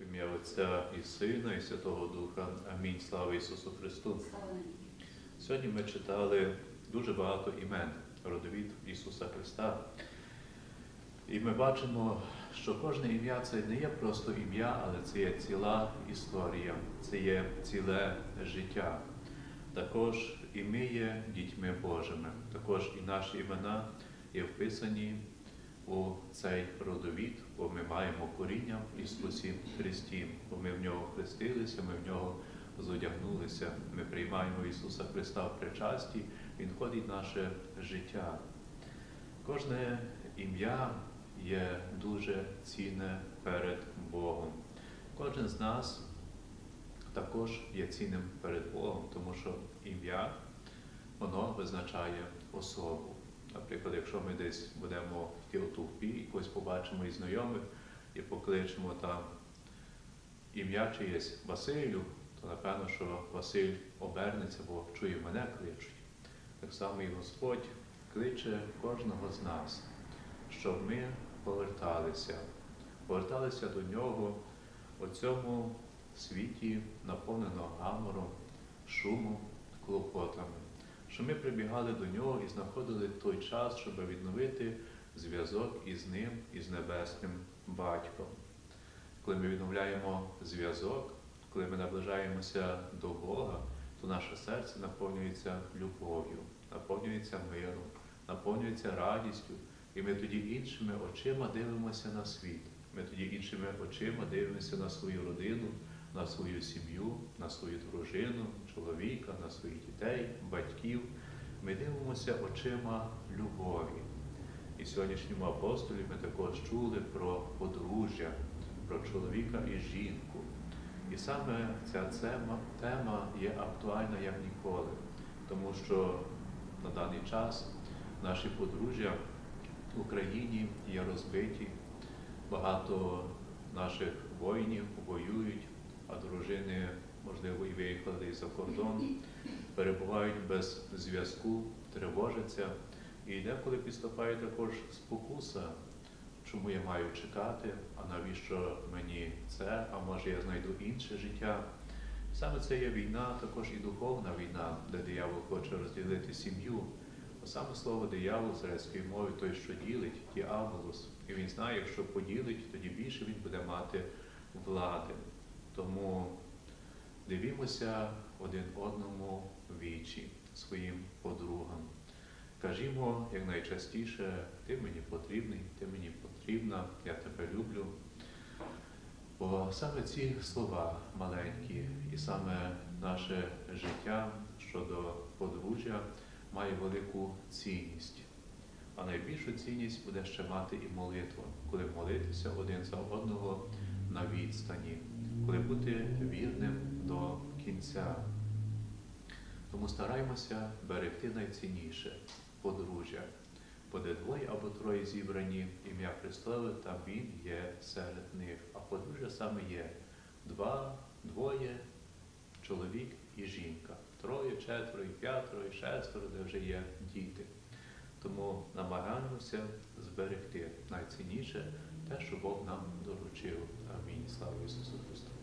В ім'я Отця і Сина, і Святого Духа. Амінь. Слава Ісусу Христу. Сьогодні ми читали дуже багато імен родовід Ісуса Христа. І ми бачимо, що кожне ім'я це не є просто ім'я, але це є ціла історія, це є ціле життя. Також і ми є дітьми Божими. Також і наші імена є вписані у цей родовід, бо ми маємо коріння в Ісусі Христі, бо ми в нього хрестилися, ми в нього зодягнулися, ми приймаємо Ісуса Христа в причасті, Він входить в наше життя. Кожне ім'я є дуже цінне перед Богом. Кожен з нас також є цінним перед Богом, тому що ім'я воно визначає особу. Наприклад, якщо ми десь будемо йти у товпі, і когось побачимо із знайомих і покличемо там ім'я чиєсь Василю, то напевно, що Василь обернеться, бо чує мене кличуть. Так само і Господь кличе кожного з нас, щоб ми поверталися, поверталися до нього у цьому світі, наповнено гамором, шумом, клопотами, щоб ми прибігали до нього і знаходили той час, щоб відновити зв'язок із ним, із небесним батьком. Коли ми відновляємо зв'язок, коли ми наближаємося до Бога, то наше серце наповнюється любов'ю, наповнюється миром, наповнюється радістю, і ми тоді іншими очима дивимося на світ. Ми тоді іншими очима дивимося на свою родину, на свою сім'ю, на свою дружину, чоловіка, на своїх дітей, батьків. Ми дивимося очима любові. І сьогоднішньому апостолі ми також чули про подружжя, про чоловіка і жінку. І саме ця тема, є актуальна як ніколи, тому що на даний час наші подружжя в Україні є розбиті, багато наших воїнів воюють, а дружини, можливо, і виїхали за кордон, перебувають без зв'язку, тривожаться. І деколи підступає також спокуса, чому я маю чекати, а навіщо мені це, а може я знайду інше життя. Саме це є війна, також і духовна війна, де диявол хоче розділити сім'ю. Бо саме слово диявол з грецької мови той, що ділить, діаболос. І він знає, якщо поділить, тоді більше він буде мати влади. Тому дивімося один одному вічі своїм подругам. Кажімо якнайчастіше, ти мені потрібний, ти мені потрібна, я тебе люблю. Бо саме ці слова маленькі, і саме наше життя щодо подружжя має велику цінність. А найбільшу цінність буде ще мати і молитва, коли молитися один за одного на відстані, коли бути вірним до кінця. Тому стараймося берегти найцінніше подружжя. Бо де двоє або троє зібрані ім'я Христове, там Він є серед них. А подружжя саме є два, двоє, чоловік і жінка. Троє, четверо, п'ятеро, шестеро, де вже є діти. Тому намагаємося зберегти найцінніше те, що Бог нам доручив. Амінь. Слава Ісусу Христу!